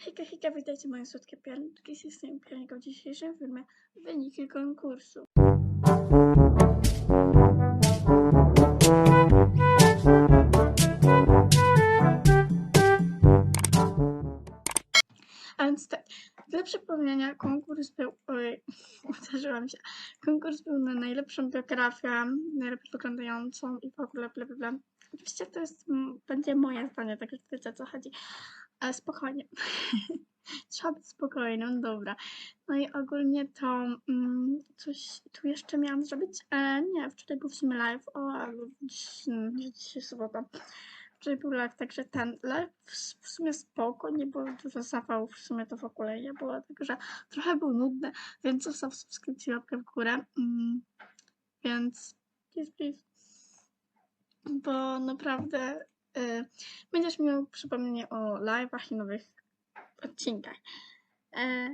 Hejka, hejka, witajcie moje słodkie pianki z system pianika w dzisiejszym filmie wyniki konkursu. A więc tak, dla przypomnienia konkurs był, oj, uderzyłam się, konkurs był na najlepszą biografię, najlepiej wyglądającą i w ogóle bla bla bla. Oczywiście to jest, będzie moje zdanie, także wiecie o co chodzi. Ale spokojnie. Trzeba być spokojnym, dobra. No i ogólnie to mm, coś tu jeszcze miałam zrobić? E, nie, wczoraj był w sumie live, o, dziś, dzisiaj sobota. Wczoraj był live, także ten live w, w sumie spoko, nie było dużo zawałów, w sumie to w ogóle nie było, także trochę był nudny, więc zostaw subskrypcję, łapkę w górę. Mm, więc please, please. Bo naprawdę będziesz miał przypomnienie o live'ach i nowych odcinkach. E,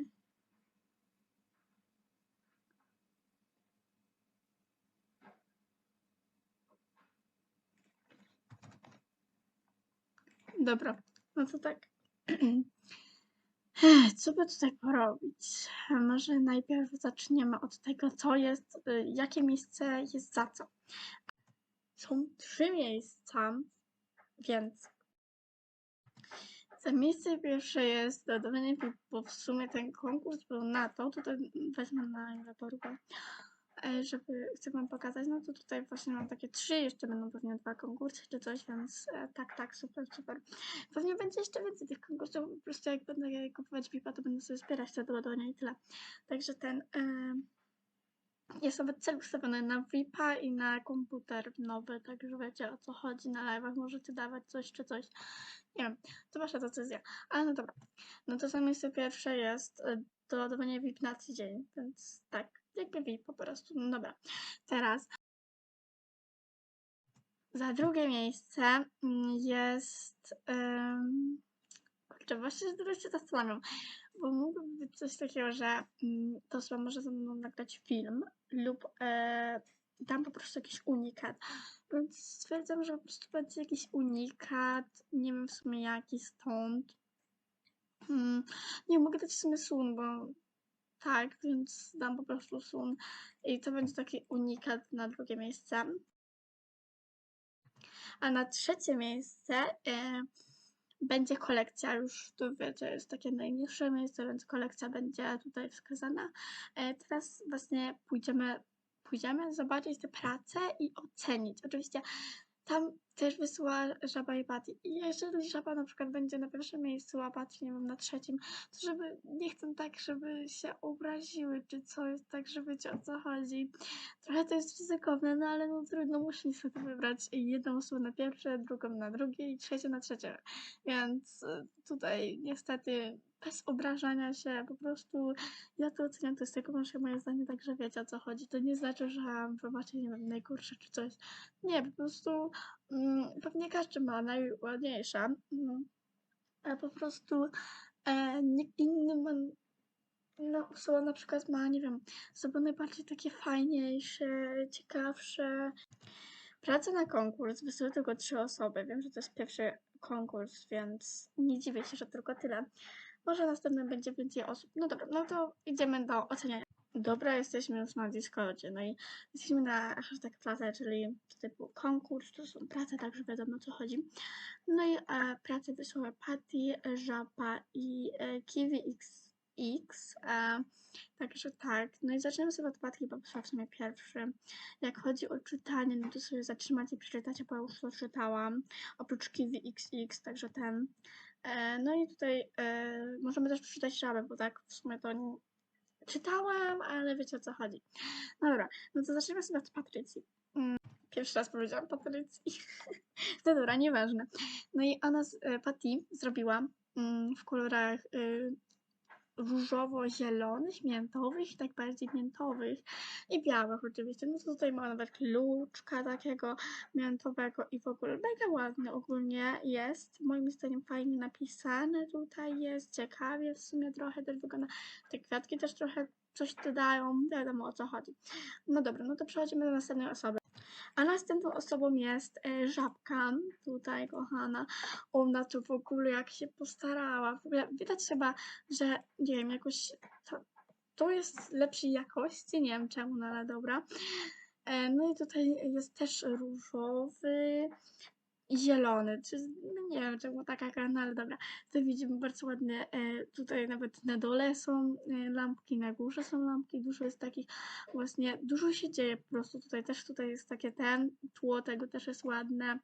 dobra, no to tak. Co by tutaj porobić? Może najpierw zaczniemy od tego, co jest, y, jakie miejsce jest za co. Są trzy miejsca, więc za miejsce pierwsze jest dodawanie bo w sumie ten konkurs był na to, tutaj wezmę na inwentorykę, e, żeby chcę wam pokazać, no to tutaj właśnie mam takie trzy, jeszcze będą pewnie dwa konkursy czy coś, więc e, tak, tak, super, super. Pewnie będzie jeszcze więcej tych konkursów, po prostu jak będę kupować VIP-a, to będę sobie zbierać te doładowania i tyle. Także ten... E, jest nawet cel ustawiony na VIP-a i na komputer nowy, także wiecie o co chodzi na live'ach, możecie dawać coś czy coś. Nie wiem, to wasza decyzja. Ale no dobra. No to za miejsce pierwsze jest y, doładowanie VIP na tydzień, więc tak, jakby VIP po prostu. No dobra. Teraz za drugie miejsce mm, jest. Um, kurczę, właśnie teraz się zastanawiam, bo mógłby być coś takiego, że um, to osoba może ze mną nagrać film lub e, dam po prostu jakiś unikat. Więc stwierdzam, że po prostu będzie jakiś unikat. Nie wiem w sumie jaki stąd. Hmm. Nie mogę dać w sumie sun, bo tak, więc dam po prostu sun. I to będzie taki unikat na drugie miejsce. A na trzecie miejsce e, będzie kolekcja. Już tu wiecie, jest takie najniższe miejsce, więc kolekcja będzie tutaj wskazana. E, teraz właśnie pójdziemy pójdziemy zobaczyć te prace i ocenić. Oczywiście tam też wysłała Żaba i Patty. I jeżeli Żaba na przykład będzie na pierwszym miejscu, a Patty, nie wiem, na trzecim, to żeby, nie chcę tak, żeby się obraziły, czy coś, tak, żeby wiecie o co chodzi. Trochę to jest ryzykowne, no ale no trudno, musi sobie wybrać jedną osobę na pierwsze, drugą na drugie i trzecią na trzecie. Więc y, tutaj niestety bez obrażania się, po prostu ja to oceniam, to jest tylko wasze moje zdanie, także wiecie o co chodzi. To nie znaczy, że macie, nie wiem, najgorsze czy coś. Nie, po prostu mm, pewnie każdy ma najładniejsze, mm, ale po prostu e, inny ma no, osoba na przykład ma, nie wiem, zrobione bardziej takie fajniejsze, ciekawsze. Pracę na konkurs wysyły tylko trzy osoby. Wiem, że to jest pierwszy konkurs, więc nie dziwię się, że tylko tyle. Może następnym będzie więcej osób. No dobra, no to idziemy do oceniania. Dobra, jesteśmy już na Discordzie, no i jesteśmy na hashtag pracę, czyli typu konkurs, to są prace, także wiadomo o co chodzi. No i e, pracę wysłała Patty, Żaba i e, KiwiX. X, e, także tak, no i zaczniemy sobie od Patki, bo w sumie pierwszy. Jak chodzi o czytanie, no to sobie zatrzymać i przeczytać, bo już to czytałam, oprócz Kiwi XX, także ten. E, no i tutaj e, możemy też przeczytać żabę, bo tak w sumie to nie... czytałam, ale wiecie o co chodzi. No dobra, no to zaczniemy sobie od Patrycji. Mm, pierwszy raz powiedziałam Patrycji. no dobra, nieważne. No i ona, e, Patty, zrobiła mm, w kolorach y, różowo-zielonych, miętowych, tak bardziej miętowych i białych oczywiście. No to tutaj ma nawet kluczka takiego miętowego i w ogóle mega ładny ogólnie jest. Moim zdaniem fajnie napisane tutaj jest, ciekawie w sumie trochę też wygląda. Te kwiatki też trochę coś dodają, wiadomo o co chodzi. No dobra, no to przechodzimy do następnej osoby. A następną osobą jest e, Żabka, tutaj kochana. Ona to w ogóle jak się postarała. W ogóle widać chyba, że nie wiem, jakoś to, to jest lepszej jakości, nie wiem czemu, no ale dobra. E, no i tutaj jest też różowy zielony. Czy, no nie wiem czemu taka karna, ale dobra. Tutaj widzimy bardzo ładne, e, tutaj nawet na dole są e, lampki, na górze są lampki, dużo jest takich właśnie, dużo się dzieje po prostu tutaj też, tutaj jest takie ten, tło tego też jest ładne.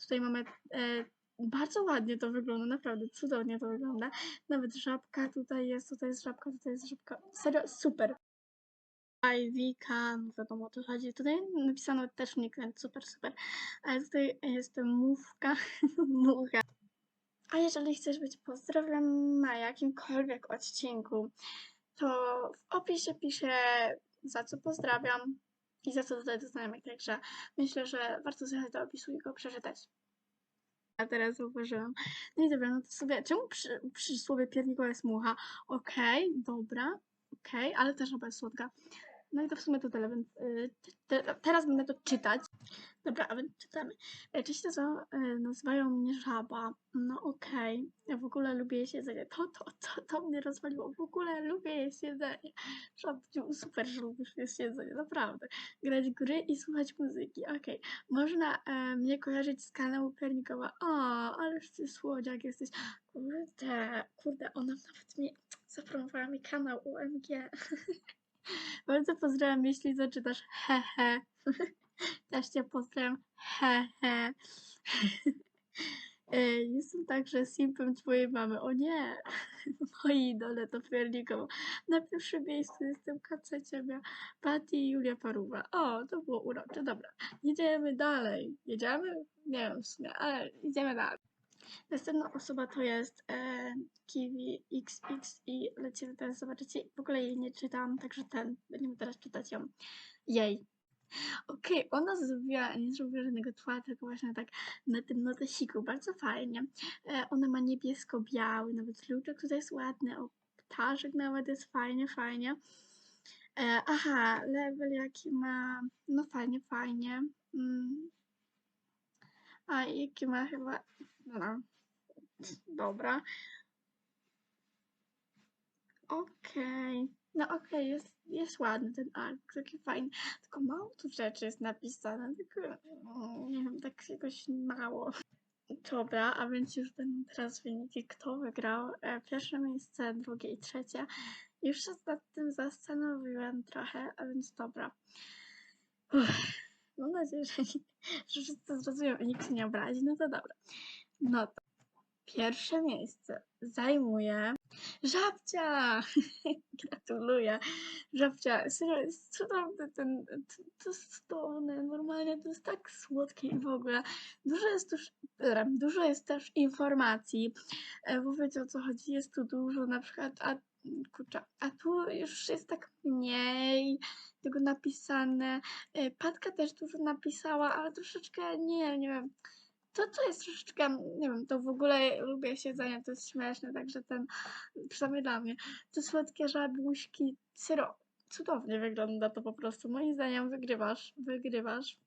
Tutaj mamy e, bardzo ładnie to wygląda, naprawdę cudownie to wygląda. Nawet żabka tutaj jest, tutaj jest żabka, tutaj jest żabka. Serio, super. No wiadomo o co chodzi. Tutaj napisano też nickname, super, super. Ale tutaj jest mówka, mucha. A jeżeli chcesz być pozdrowiony na jakimkolwiek odcinku, to w opisie piszę za co pozdrawiam i za co dodaję do znajomych, także myślę, że warto zjechać do opisu i go przeczytać. A teraz zauważyłam. No i dobra, no to sobie, czemu przy, przy słowie piernikowa jest mucha? Okej, dobra, okej, ale też chyba jest słodka. No i to w sumie to tyle, więc y, te, te, teraz będę to czytać. Dobra, a więc czytamy. E, Cześć, są, y, nazywają mnie żaba. No okej, ja w ogóle lubię jeść jedzenie. To, to, to, to mnie rozwaliło. W ogóle lubię jeść jedzenie. Żabciu, super, że lubisz jedzenie, naprawdę. Grać gry i słuchać muzyki, okej. Można e, mnie kojarzyć z kanału Pernikowa. O, ależ ty słodziak jesteś. Kurde, kurde, ona nawet mi zapromowała mi kanał UMG. Bardzo pozdrawiam, jeśli zaczytasz hehe. Też cię pozdrawiam hehe. E, Jestem także simpem twojej mamy. O nie! Moi idole to piernikowo. Na pierwszym miejscu jestem kaceciemia Patty i Julia Paruwa. O, to było urocze. Dobra, jedziemy dalej. Jedziemy? Nie wiem w sumie, ale idziemy dalej. Następna osoba to jest e, Kiwi XX i lecimy teraz zobaczycie. W ogóle jej nie czytam, także ten, będziemy teraz czytać ją. Jej. Okej, ona zrobiła, nie zrobiła żadnego tła, tylko właśnie tak na tym notesiku, bardzo fajnie. E, ona ma niebiesko-biały, nawet luczek tutaj jest ładny, o, ptaszek nawet jest fajnie, fajnie. E, aha, level jaki ma, no fajnie, fajnie. Mm. A jaki ma chyba, no, dobra. Okej. No okej, jest, jest ładny ten art, taki fajny. Tylko mało tu rzeczy jest napisane, tylko mm, nie wiem, tak jakoś mało. Dobra, a więc już będą teraz wyniki, kto wygrał. E, Pierwsze miejsce, drugie i trzecie. Już się nad tym zastanowiłem trochę, a więc dobra. Uff, mam nadzieję, że, wszyscy zrozumieją i nikt się nie obrazi. No to dobra. No to pierwsze miejsce zajmuje Żabcia! Gratuluję. Żabcia, serio, jest cudowny ten, to, to jest cudowne, normalnie to jest tak słodkie i w ogóle. Dużo jest już, dużo jest też informacji, e, bo wiecie o co chodzi, jest tu dużo na przykład, a kurczę, a tu już jest tak mniej tego napisane. E, Patka też dużo napisała, ale troszeczkę, nie, nie wiem, to, to jest troszeczkę, nie wiem, to w ogóle lubię siedzenie, to jest śmieszne, także ten, przynajmniej dla mnie, te słodkie żabuśki, serio, cudownie wygląda to po prostu, moim zdaniem wygrywasz, wygrywasz.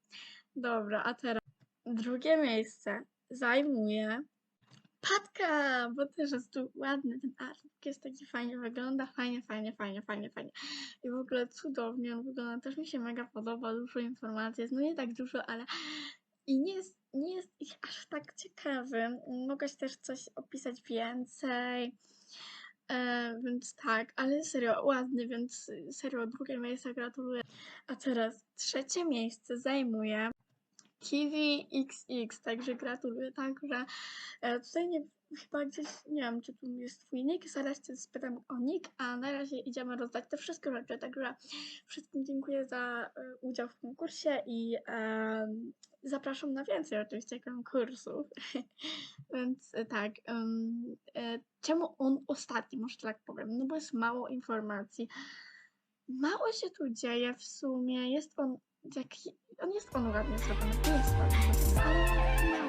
Dobra, a teraz drugie miejsce zajmuje Patka, bo też jest tu ładny ten artwork, jest taki fajnie wygląda, fajnie, fajnie, fajnie, fajnie, fajnie. I w ogóle cudownie on wygląda, też mi się mega podoba, dużo informacji jest, no nie tak dużo, ale i nie jest, nie jest ich aż tak ciekawy. Mogłaś też coś opisać więcej. E, więc tak, ale serio, ładny, więc serio, drugie miejsce gratuluję. A teraz trzecie miejsce zajmuje Kiwi XX, także gratuluję. Także e, tutaj nie, chyba gdzieś, nie wiem, czy tu jest twój nick, zaraz cię spytam o nick, a na razie idziemy rozdać te wszystkie rzeczy, także wszystkim dziękuję za e, udział w konkursie i e, zapraszam na więcej oczywiście konkursów. Więc tak, em, czemu on ostatni, może tak powiem, no bo jest mało informacji. Mało się tu dzieje w sumie, jest on taki, on jest on ładnie zrobiony, to jest ładnie zrobiony, ale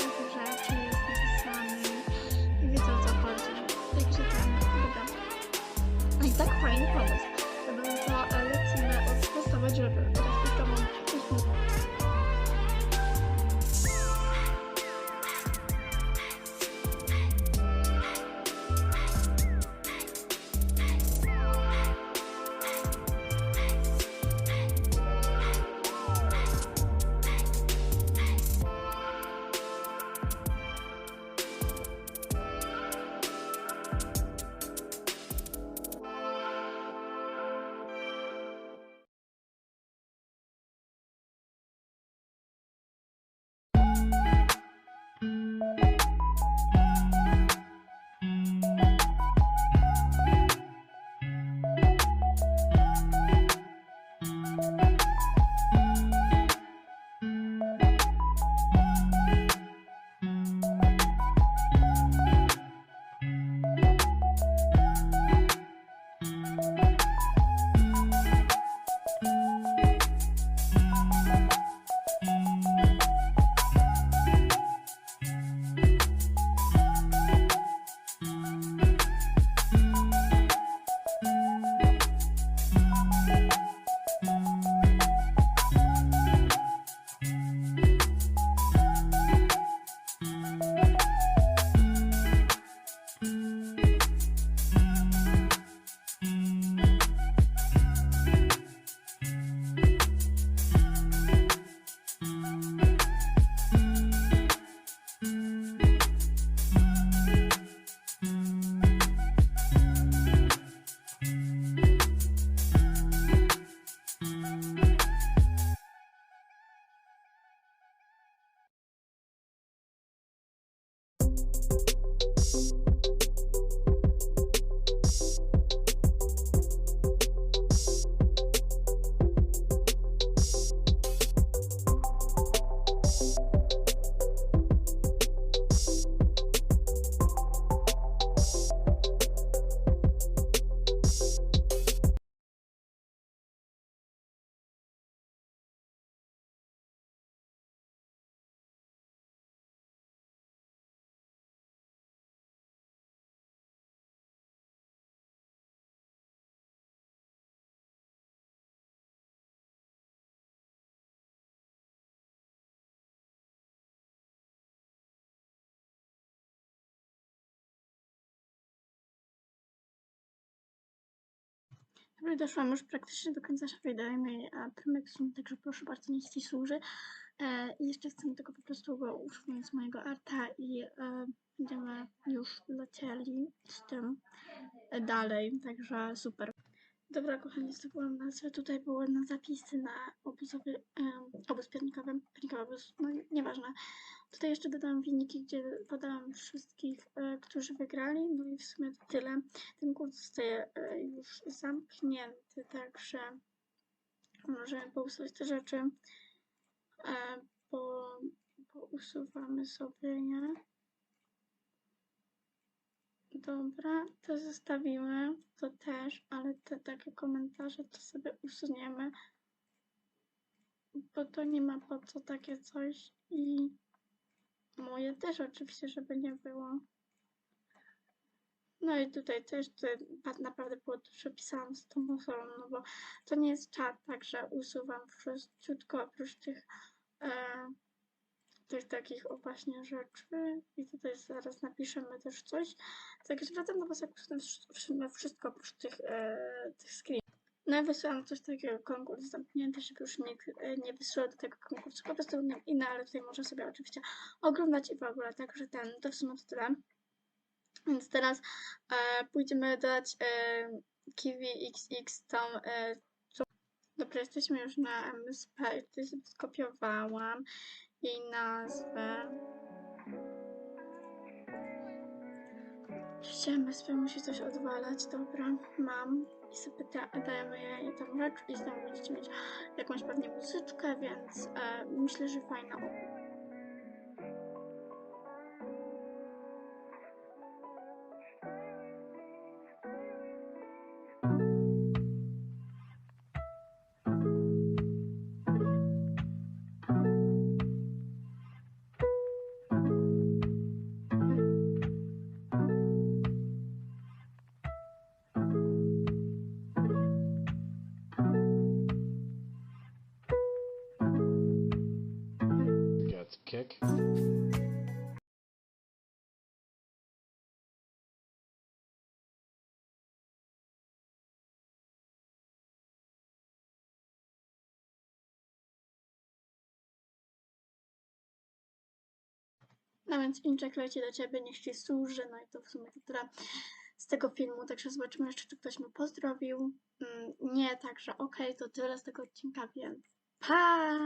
Dobra, doszłam już praktycznie do końca szafy i dajemy e, prymeksu, także proszę bardzo, niech ci służy. E, jeszcze chcę tego po prostu go usunąć z mojego arta i e, będziemy już lecieli z tym e, dalej, także super. Dobra, kochani, zdobyłam nazwę. Tutaj były na zapisy na obozowy, um, obóz piernikowy, piernikowy obóz, no nieważne. Tutaj jeszcze dodałam wyniki, gdzie podałam wszystkich, e, którzy wygrali, no i w sumie to tyle. Ten kurs zostaje e, już zamknięty, także możemy pousuwać te rzeczy, e, bo usuwamy sobie je. Dobra, to zostawimy, to też, ale te takie komentarze to sobie usuniemy, bo to nie ma po co takie coś i moje też oczywiście, żeby nie było. No i tutaj też tutaj naprawdę było dużo pisałam z tą osobą, no bo to nie jest czat, także usuwam wszystko oprócz tych, e, tych takich właśnie rzeczy i tutaj zaraz napiszemy też coś. Tak zwracam do Was, jak usunę wsz- wsz- wszystko oprócz tych, e, tych screen. No i wysłałam coś takiego, konkurs zamknięty, żeby już nikt e, nie wysyłał do tego konkursu, po prostu inne, ale tutaj można sobie oczywiście oglądać i w ogóle, także ten, to w sumie to tyle. Więc teraz e, pójdziemy dodać e, Kiwi XX tą, e, tą... Dobra, jesteśmy już na MSP, tutaj sobie skopiowałam jej nazwę. Oczywiście MSP musi coś odwalać, dobra, mam. I sobie da, dajemy jej tą rzecz i znowu będziecie mieć jakąś pewnie muzyczkę, więc e, myślę, że fajna Got No więc Inczek leci do ciebie, niech ci służy, no i to w sumie to tyle z tego filmu, także zobaczymy jeszcze, czy ktoś mnie pozdrowił. Mm, nie, także okej, to tyle z tego odcinka, więc pa!